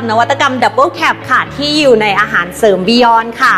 กับนวัตกรรมดับเบิลแคปค่ะ ที่อยู่ในอาหารเสริมบิยอนค่ะ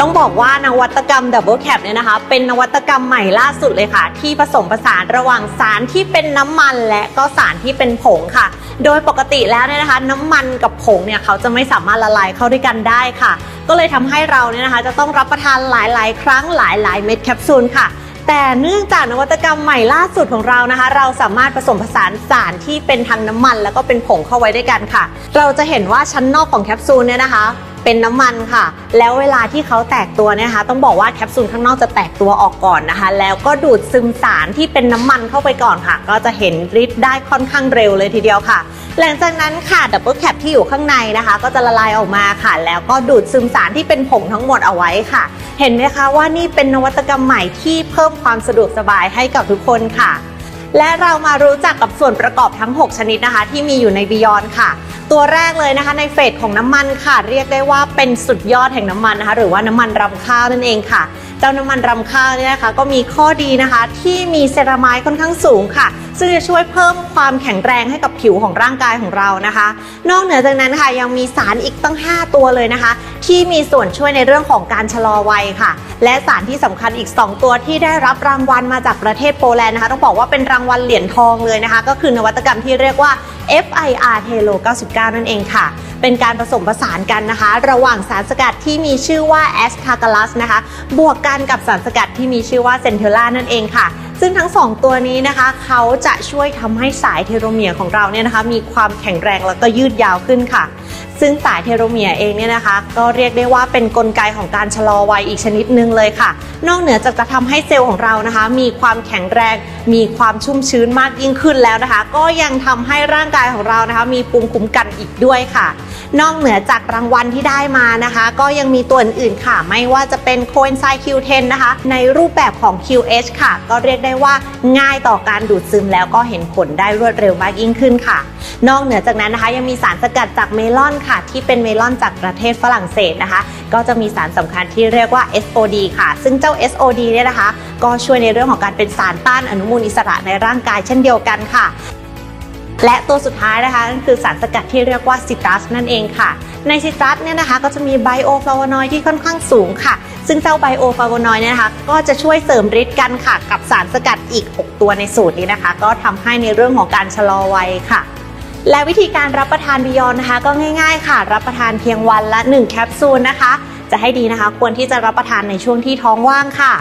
ต้องบอกว่านวัตกรรมดับเบิลแคปเนี่ยนะคะ เป็นนวัตกรรมใหม่ล่าสุดเลยค่ะ ที่ผสมผสานระหว่างสารที่เป็นน้ำมันและก็สารที่เป็นผงค่ะ โดยปกติแล้วเนี่ยนะคะ น้ำมันกับผงเนี่ยเขาจะไม่สามารถละลายเข้าด้วยกันได้ค่ะ ก็เลยทำให้เราเนี่ยนะคะ จะต้องรับประทานหลาย ๆ ครั้งหลาย ๆ เม็ดแคปซูลค่ะ แต่เนื่องจากนวัตกรรมใหม่ล่าสุดของเรานะคะ เราสามารถผสมผสานสารที่เป็นทั้งน้ำมัน แล้วก็เป็นผงเข้าไว้ด้วยกันค่ะ เราจะเห็นว่าชั้นนอกของแคปซูลเนี่ยนะคะเป็นน้ำมันค่ะ แล้วเวลาที่เขาแตกตัวเนี่ยนะคะ ต้องบอกว่าแคปซูลข้างนอกจะแตกตัวออกก่อนนะคะ แล้วก็ดูดซึมสารที่เป็นน้ำมันเข้าไปก่อนค่ะ ก็จะเห็นฤทธิ์ได้ค่อนข้างเร็วเลยทีเดียวค่ะ หลังจากนั้นค่ะดับเบิลแคปที่อยู่ข้างในนะคะ ก็จะละลายออกมาค่ะ แล้วก็ดูดซึมสารที่เป็นผงทั้งหมดเอาไว้ค่ะ เห็นไหมคะว่านี่เป็นนวัตกรรมใหม่ที่เพิ่มความสะดวกสบายให้กับทุกคนค่ะ และเรามารู้จักกับส่วนประกอบทั้ง 6 ชนิดนะคะ ที่มีอยู่ในบิยอนค่ะ ตัวแรกเลยนะคะในเฟสของน้ำมันค่ะ เรียกได้ว่าเป็นสุดยอดแห่งน้ำมันนะคะ หรือว่าน้ำมันรำข้าวนั่นเองค่ะ เจ้าน้ำมันรำข้าวเนี่ยนะคะ ก็มีข้อดีนะคะที่มีเซรามายค่อนข้างสูงค่ะ ซึ่งจะช่วยเพิ่มความแข็งแรงให้กับผิวของร่างกายของเรานะคะ นอกเหนือจากนั้นค่ะยังมีสารอีกตั้ง 5 ตัวเลยนะคะ ที่มีส่วนช่วยในเรื่องของการชะลอวัยค่ะ และสารที่สำคัญอีก 2 ตัวที่ได้รับรางวัลมาจากประเทศโปแลนด์นะคะ ต้องบอกว่าเป็นรางวัลเหรียญทองเลยนะคะ ก็คือนวัตกรรมที่เรียกว่า FIR t e l o 99 นั่นเองค่ะ เป็นการผสมผสานกันนะคะ ระหว่างสารสกัดที่มีชื่อว่า a s t a g a l u s นะคะ บวกกันกับสารสกัดที่มีชื่อว่า c e n t e l l a นั่นเองค่ะ ซึ่งทั้ง 2 ตัวนี้นะคะเขาจะช่วยทำให้สายเทโลเมียร์ของเราเนี่ยนะคะ มีความแข็งแรงแล้วก็ยืดยาวขึ้นค่ะ ซึ่งสายเทโลเมียร์เองเนี่ยนะคะ ก็เรียกได้ว่าเป็นนกลไกของการชะลอวัยอีกชนิดหนึ่งเลยค่ะ นอกเหนือจากจะทำให้เซลล์ของเรานะคะ มีความแข็งแรง มีความชุ่มชื้นมากยิ่งขึ้นแล้วนะคะ ก็ยังทำให้ร่างกายของเรานะคะ มีภูมิคุ้มกันอีกด้วยค่ะ นอกเหนือจากรางวัลที่ได้มานะคะ ก็ยังมีตัวอื่นๆค่ะ ไม่ว่าจะเป็นโคเอนไซม์ Q10 นะคะ ในรูปแบบของ QH ค่ะ ก็เรียกได้ว่าง่ายต่อการดูดซึมแล้วก็เห็นผลได้รวดเร็วมากยิ่งขึ้นค่ะ นอกเหนือจากนั้นนะคะ ยังมีสารสกัดจากเมลอนค่ะ ที่เป็นเมลอนจากประเทศฝรั่งเศสนะคะ ก็จะมีสารสำคัญที่เรียกว่า SOD ค่ะ ซึ่งเจ้า SOD เนี่ยนะคะ ก็ช่วยในเรื่องของการเป็นสารต้านอนุมูลอิสระในร่างกายเช่นเดียวกันค่ะ และตัวสุดท้ายนะคะนั่นคือสารสกัดที่เรียกว่าซิตรัสนั่นเองค่ะ ในซิตรัสเนี่ยนะคะก็จะมีไบโอฟลาวโนอยด์ที่ค่อนข้างสูงค่ะ ซึ่งเจ้าไบโอฟลาวโนอยด์เนี่ยนะคะก็จะช่วยเสริมฤทธิ์กันค่ะ กับสารสกัดอีก 6 ตัวในสูตรนี้นะคะ ก็ทำให้ในเรื่องของการชะลอวัยค่ะและวิธีการรับประทานบิยอนนะคะ ก็ง่ายๆ ค่ะ รับประทานเพียงวันละ 1 แคปซูลนะคะ จะให้ดีนะคะ ควรที่จะรับประทานในช่วงที่ท้องว่างค่ะ